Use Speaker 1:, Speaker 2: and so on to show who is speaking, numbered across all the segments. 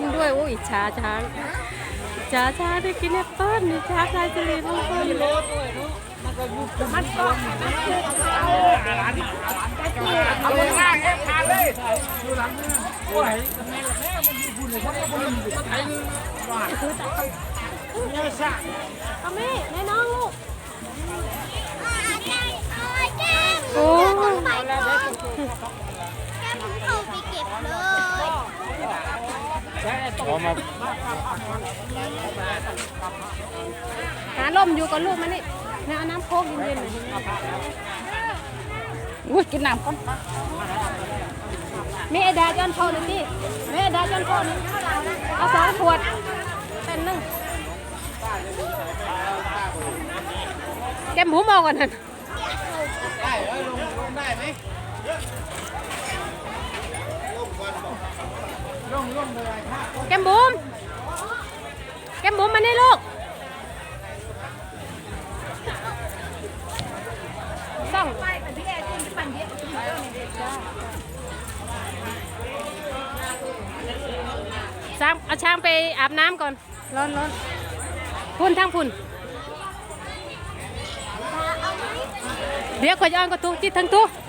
Speaker 1: ปเปิ้ลด้วยโอ้อิจฉาช้างอิจฉาช้างได้กินแอปเปิ้ลอิจฉาชายทะเลน้องเปิ้ล
Speaker 2: เอาไปข้างแค่ทานเลยดูหลังเนี่ยโอ้ยแม่แม่มันอยู่คุณเลยเพราะว่ามันอยู่ที่ไหนเลยว่าเนี่ยซะ
Speaker 1: เอาแม่แม่น้องลูก
Speaker 3: โอ้
Speaker 1: โอ้
Speaker 3: แก้มเข้าไปเก็บเลย
Speaker 2: พอมา
Speaker 1: หาลมอยู่กับลูกมันนี่แม่เอาน้ำโคกเย็นๆหน่อยอุ้ยกินน้ำก่อนแม่ไอดาจอนโพเลยพี่แม่ไอดาจอนโพนี่เอาสองขวดเป็นหนึ่งแกมหมูมองก่อนนั่น
Speaker 2: ได้ลงได้ไหมลงลงเลยค่ะ
Speaker 1: แกมบุ๋มแกมบุ๋มมานี่ลูกส่องช้างเอาช้างไปอาบน้ำก่อน ร้อนร้อนพุ่นทั้งพุ่น เดี๋ยวขอยจอ้อนก็ตู้จิตทั้งตู้เ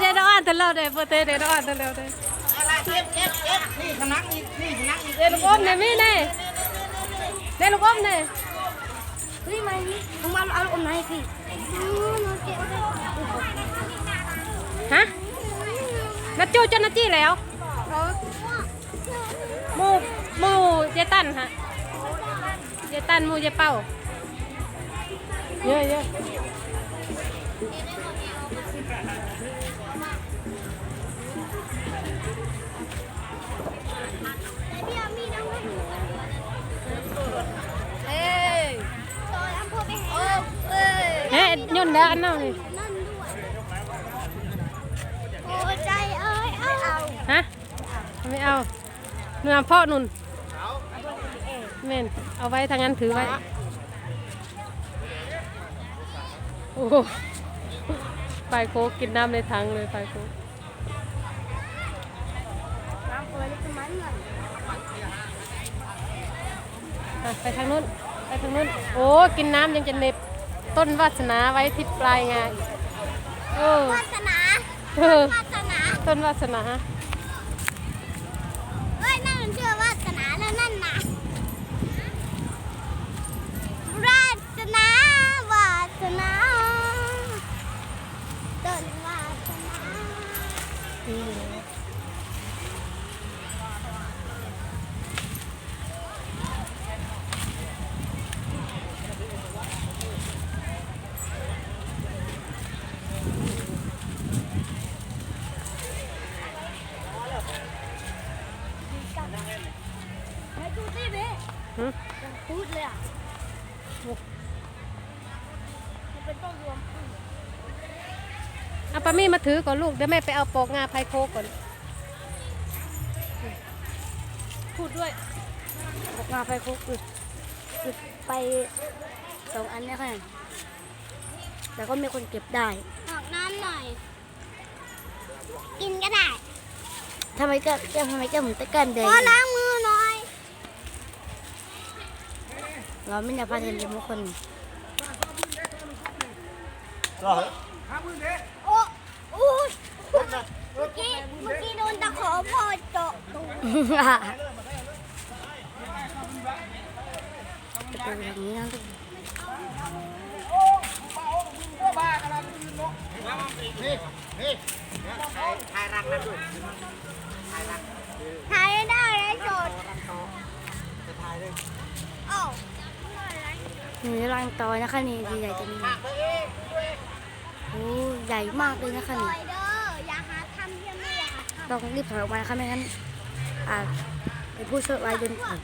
Speaker 1: เดี๋ยวเราอ่านตลอดเลยโปเตเดี๋ยวเราอ่านตลอดเลย
Speaker 2: อะไรเก็เก็บเก็บนี่พนักอีกนี่พนักอีก
Speaker 1: เดี๋ยวลูกอมเนี่ยไมีเนี่ยเดี๋ยวลูกอมเนี่ย
Speaker 3: เฮ้ยมานี่มึงมาเอาอันไหนสิอือหนูเก็บได้
Speaker 1: ฮะนัดจูจ้าหน้าที่แล้วหมูหมูเจตันฮะเจตันหมูเจเป้าเยอะเยอะ
Speaker 3: ย
Speaker 1: เฮ้
Speaker 3: ยย
Speaker 1: นต์เด้ออันนั้นนี่
Speaker 3: นั่นด้วยโอ้ใจ
Speaker 1: ฮะไม่เอาหนูเอาพ่อนุ่นเมนเอาไว้ทางนั้นถือไว้โอ้โหไฟโคกกินน้ำในถังเลยไฟโคก
Speaker 3: น้ำเปิดแล้วจะมันหน่อย
Speaker 1: อะไปทางนู้นไปทางนู้น โอ้ กินน้ำยังจะเหน็บ ต้นวาสนาไว้ที่ปลายงาอีกเออ
Speaker 3: วาสนา
Speaker 1: เออ
Speaker 3: วาสนา
Speaker 1: ต้นวาสนา
Speaker 3: เอ้ยนั่นมันชื่อวาสนาแล้วนั่นนะราสนาวาสนาต้นวาสนา เอา
Speaker 1: ปามี่มาถือก่อนลูกเดี๋ยวแม่ไปเอาปอกงาไฟโคกก่อน พูดด้วย
Speaker 3: บอกมาไปคุกอึดอึดไปสองอันเนี่ยค่ะแต่ก็มีคนเก็บได้
Speaker 4: ออกน้ำหน่อย กินก็ได้
Speaker 3: ทำไมก็จะทำไมก็เหมือนตะกันเดย
Speaker 4: ขอล้างมือหน่อย
Speaker 3: เราไม่ได้พาเธอเลี้ยงคน
Speaker 4: โอ้ อู้ยเมื่อกี้เมื่อกี้โดนตะขอพ่อเจาะตูด
Speaker 3: จะเป็นแบบนี้นะทุกคน
Speaker 4: ถ่ายได้แล้วโจทย์โอ้
Speaker 3: นี่รังตอนะคะนี่ใหญ่ๆจะมี โอ้ใหญ่มากเลยนะคะ
Speaker 4: ปล่
Speaker 3: นี่
Speaker 4: อยเด้ออย่าหาทำเยี่ยมไม่อย่าหาท
Speaker 3: ต้องรีบถอยออกมานะคะไม่งั้นอ่าไอ้ผู้ช่วยไว้โดนขังำ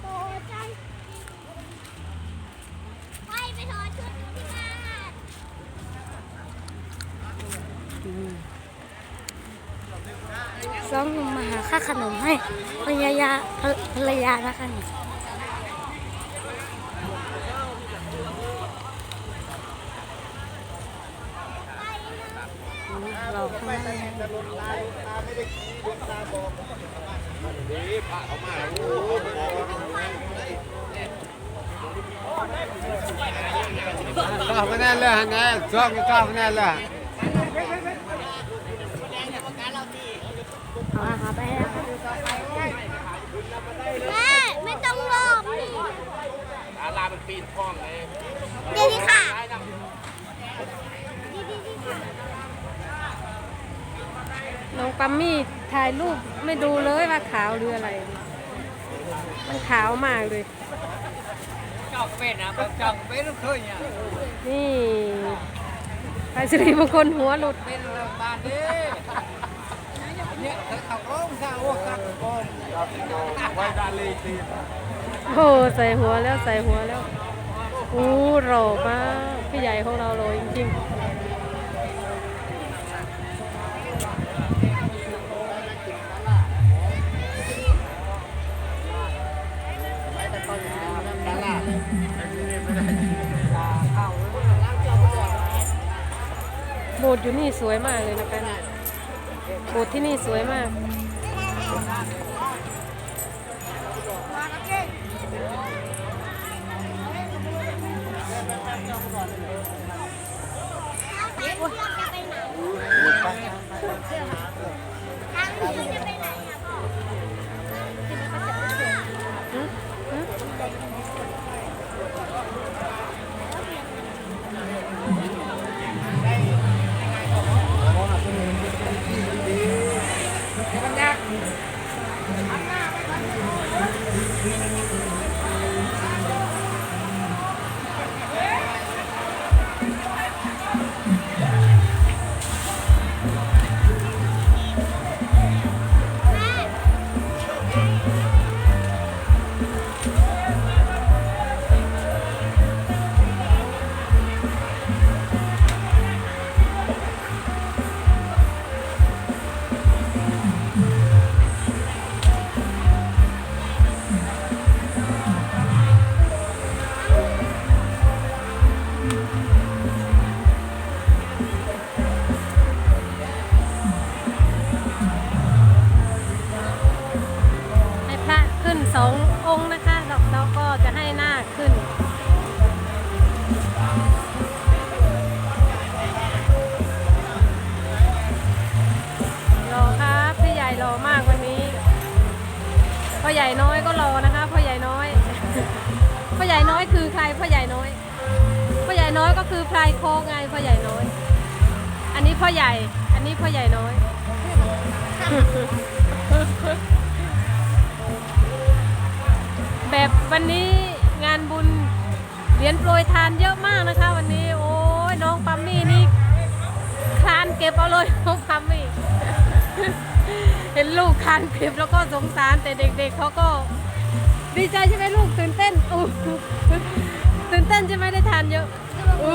Speaker 4: โตจังไปไปถอดชุดที่บ้าน
Speaker 3: สองหนุ่มมาหาค่าขนมให้ภรรยาภรรยานะคะนี่ เราข้างหน้าเลย
Speaker 5: ก้าวคะแนนเลยฮะแน่สองเก้าคะแนนเลย
Speaker 3: เอาอาหารไปให้แล้ว
Speaker 4: แม่ไม่ต้องรอบนี่อาลามันปีนพ้องเลยเดี๋ยวนี้ค่ะดีดีดีค่ะ
Speaker 1: น้องปั มมี่ถ่ายรูปไม่ดูเลยว่าขาวหรืออะไร มันขาวมากเลย
Speaker 2: จับเป็ดนะจับเป็ดลูกเคยเนี่ย
Speaker 1: นี่ไปสิริมงคลหัวหลุด
Speaker 2: เป็นเรื่องบ้านดิเนี่ยเธอขับรถสร้างโอ้ขับกองไว้ดาลีตี
Speaker 1: โอ้ใส่หัวแล้วใส่หัวแล้วอู้หล่อมากพี่ใหญ่ของเราเลยจริงๆ โบสถ์อยู่นี่สวยมากเลยนะคะเนี่ยโบสถ์ที่นี่สวยมาก คือใครพ่อใหญ่น้อยพ่อใหญ่น้อยก็คือพลายโคกไงพ่อใหญ่น้อย อันนี้พ่อใหญ่ อันนี้พ่อใหญ่น้อย แบบวันนี้งานบุญเหรียญโปรยทานเยอะมากนะคะ วันนี้โอ้ยน้องปัมมี่นี่คลานเก็บเอาเลยน้องปัมมี่เห็นลูกคลานเก็บแล้วก็สงสารแต่เด็กๆเขาก็ ดีใจใช่ไหมลูกตื่นเต้นอู้ตื่นเต้นใช่ไหมได้ทานเยอะอู้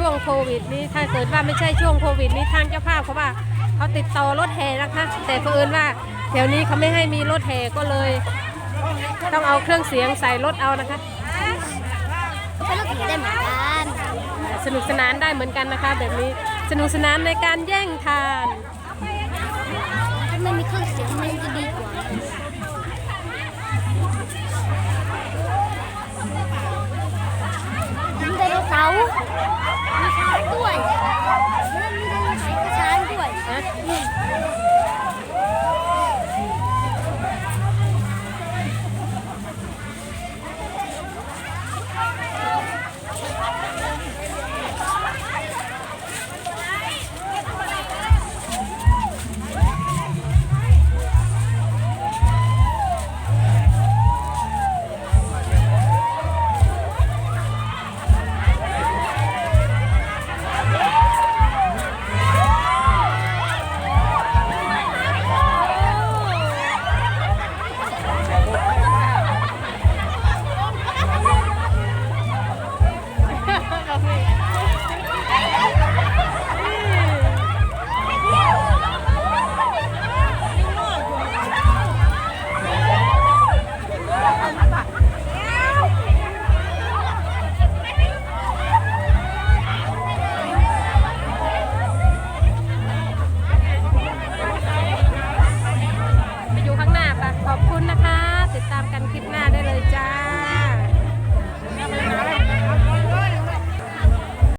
Speaker 1: ช่วงโควิดนี้ถ้าเกิดว่าไม่ใช่ช่วงโควิดนี้ทางเจ้าภาพเขาว่าเขาติดต่อรถแห่นะคะ แต่เผอิญว่าแถวนี้เขาไม่ให้มีรถแห่ก็เลย ต้องเอาเครื่องเสียงใส่รถเอานะคะ
Speaker 3: สนุกผีได้เหมือนกัน
Speaker 1: สนุกสนานได้เหมือนกันนะคะ แบบนี้สนุกสนานในการแย่งทาน